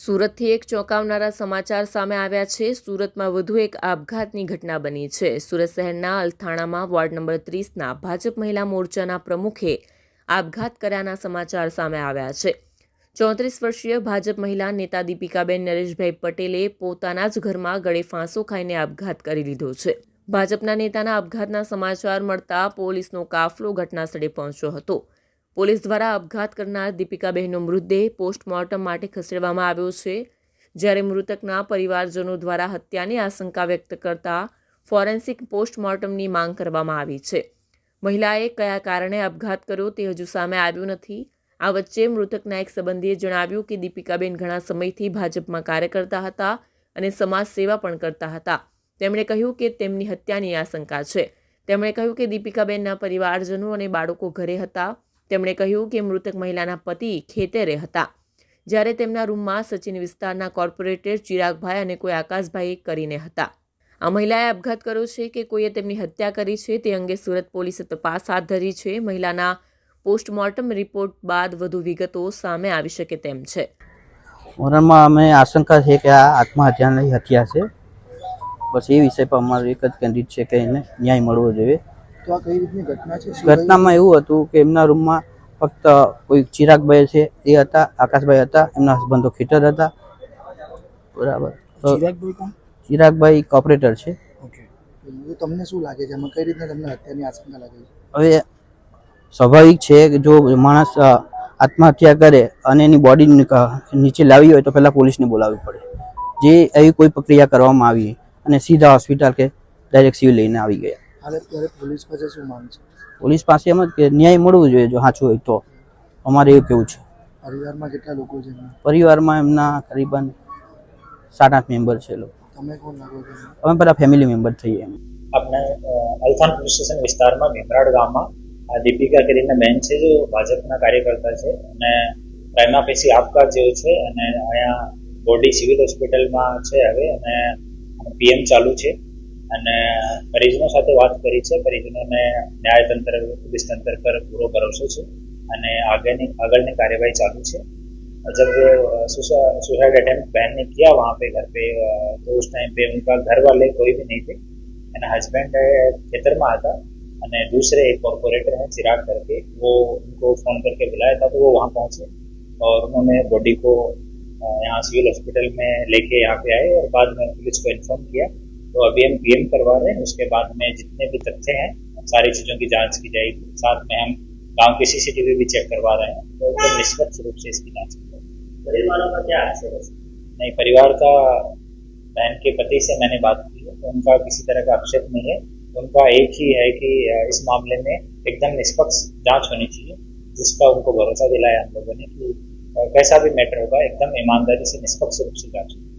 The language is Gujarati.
સુરતથી એક ચોંકાવનારા સમાચાર સામે આવ્યા છે. સુરતમાં વધુ એક આપઘાતની ઘટના બની છે. સુરત શહેરના અલથાણામાં વોર્ડ નંબર ત્રીસના ભાજપ મહિલા મોરચાના પ્રમુખે આપઘાત કર્યાના સમાચાર સામે આવ્યા છે. ચોત્રીસ વર્ષીય ભાજપ મહિલા નેતા દીપિકાબેન નરેશભાઈ પટેલે પોતાના જ ઘરમાં ગળે ફાંસો ખાઈને આપઘાત કરી લીધો છે. ભાજપના નેતાના આપઘાતના સમાચાર મળતા પોલીસનો કાફલો ઘટનાસ્થળે પહોંચ્યો હતો. પોલીસ દ્વારા આપઘાત કરનાર દીપિકાબહેનનો મૃતદેહ પોસ્ટમોર્ટમ માટે ખસેડવામાં આવ્યો છે. જ્યારે મૃતકના પરિવારજનો દ્વારા હત્યાની આશંકા વ્યક્ત કરતા ફોરેન્સિક પોસ્ટમોર્ટમની માંગ કરવામાં આવી છે. મહિલાએ કયા કારણે આપઘાત કર્યો તે હજુ સામે આવ્યું નથી. આ વચ્ચે મૃતકના એક સંબંધીએ જણાવ્યું કે દીપિકાબેન ઘણા સમયથી ભાજપમાં કાર્ય કરતા હતા અને સમાજ સેવા પણ કરતા હતા. તેમણે કહ્યું કે તેમની હત્યાની આશંકા છે. તેમણે કહ્યું કે દીપિકાબેનના પરિવારજનો અને બાળકો ઘરે હતા. તેમણે કહ્યું કે મૃતક મહિલાના પતિ ખેતરે હતા. જ્યારે તેમના રૂમમાં સચિન વિસ્તારના કોર્પોરેટર ચિરાગભાઈ અને કોઈ આકાશભાઈ કરીને હતા. આ મહિલાએ આપઘાત કર્યો છે કે કોઈએ તેમની હત્યા કરી છે તે અંગે સુરત પોલીસે તપાસ હાથ ધરી છે. મહિલાના પોસ્ટમોર્ટમ રિપોર્ટ બાદ વધુ વિગતો સામે આવી શકે તેમ છે. મોરલમાં અમે આશંકા છે કે આ આત્મહત્યાની હત્યા છે. બસ એ વિષય પર અમારું એક જ કેન્દ્રિત છે કે એને ન્યાય મળવો જોઈએ. તો આ કઈ રીતની ઘટના છે? ઘટનામાં એવું હતું કે એમના રૂમમાં ફક્ત કોઈ ચિરાગભાઈ છે એ હતા આકાશભાઈ હતા એમના હસબન્ડ તો ખેટર હતા. બરાબર. ચિરાગભાઈ કોણ? ચિરાગભાઈ કોપરેટર છે. ઓકે તમને શું લાગે છે? કઈ રીતના તમને હત્યાની આશંકા લાગે છે? હવે સ્વાભાવિક છે કે જો માણસ આત્મહત્યા કરે અને એની બોડી નીચે લાવી હોય તો પહેલાં પોલીસને બોલાવવી પડે. જે એવી કોઈ પ્રક્રિયા કરવામાં આવી અને સીધા હોસ્પિટલ કે ડાયરેક્ટ સિવિલ લઈને આવી ગયા. હાલ અત્યારે પોલીસ પાસે શું માંગ છે? પોલીસ પાસે એમ જ કે ન્યાય મળવું જોઈએ જો સાચું હોય તો. અમારે એવું કેવું છે. પરિવારમાં કેટલા લોકો છે પરિવારમાં એમના કરીબન સાત આઠ મેમ્બર છે લોકો. તમે કોણ લાગો છો? અમે પેલા ફેમિલી મેમ્બર થઈએ એમ. આપણે અલથાન અલથાણ પોલીસ સ્ટેશન વિસ્તારમાં ભીમરાડ ગામમાં આ દીપિકા કરીને બેન છે જે ભાજપના કાર્યકર્તા છે. અને પ્રાઇમા પેસી આપઘાત જેવું છે અને અહીંયા બોડી સિવિલ હોસ્પિટલમાં છે હવે અને પીએમ ચાલુ છે. અને પરિજનો સાથે વાત કરી છે પરિજનોને ન્યાયતંત્ર પોલીસ તંત્ર પર પૂરો ભરોસો છે અને આગળની આગળની कार्यवाही चालू છે जब सुसाइड अटेम्प्ट बहन ने किया वहाँ पे घर पे अ, तो उस टाइम पे उनका घर वाले कोई भी नहीं थे एंड हस्बैंड खेतर में आता અને दूसरे एक कॉरपोरेटर हैं चिराग करके वो उनको फोन करके बुलाया था तो वो वहाँ पहुंचे और उन्होंने बॉडी को अ, यहाँ सिविल हॉस्पिटल में लेके यहाँ पे आए और बाद में पुलिस को इन्फॉर्म किया तो अभी हम पीएम करवा रहे हैं उसके बाद में जितने भी तथ्य हैं सारी चीज़ों की जाँच की जाएगी। साथ में हम गाँव के सीसीटीवी भी चेक करवा रहे हैं तो एकदम निष्पक्ष रूप से इसकी जाँच परिवार का क्या है? नहीं परिवार का बहन के पति से मैंने बात की है तो उनका किसी तरह का आक्षेप नहीं है। उनका एक ही है कि इस मामले में एकदम निष्पक्ष जाँच होनी चाहिए जिसका उनको भरोसा दिलाया हम लोगों ने कि कैसा भी मैटर होगा एकदम ईमानदारी से निष्पक्ष रूप से जाँच होगी।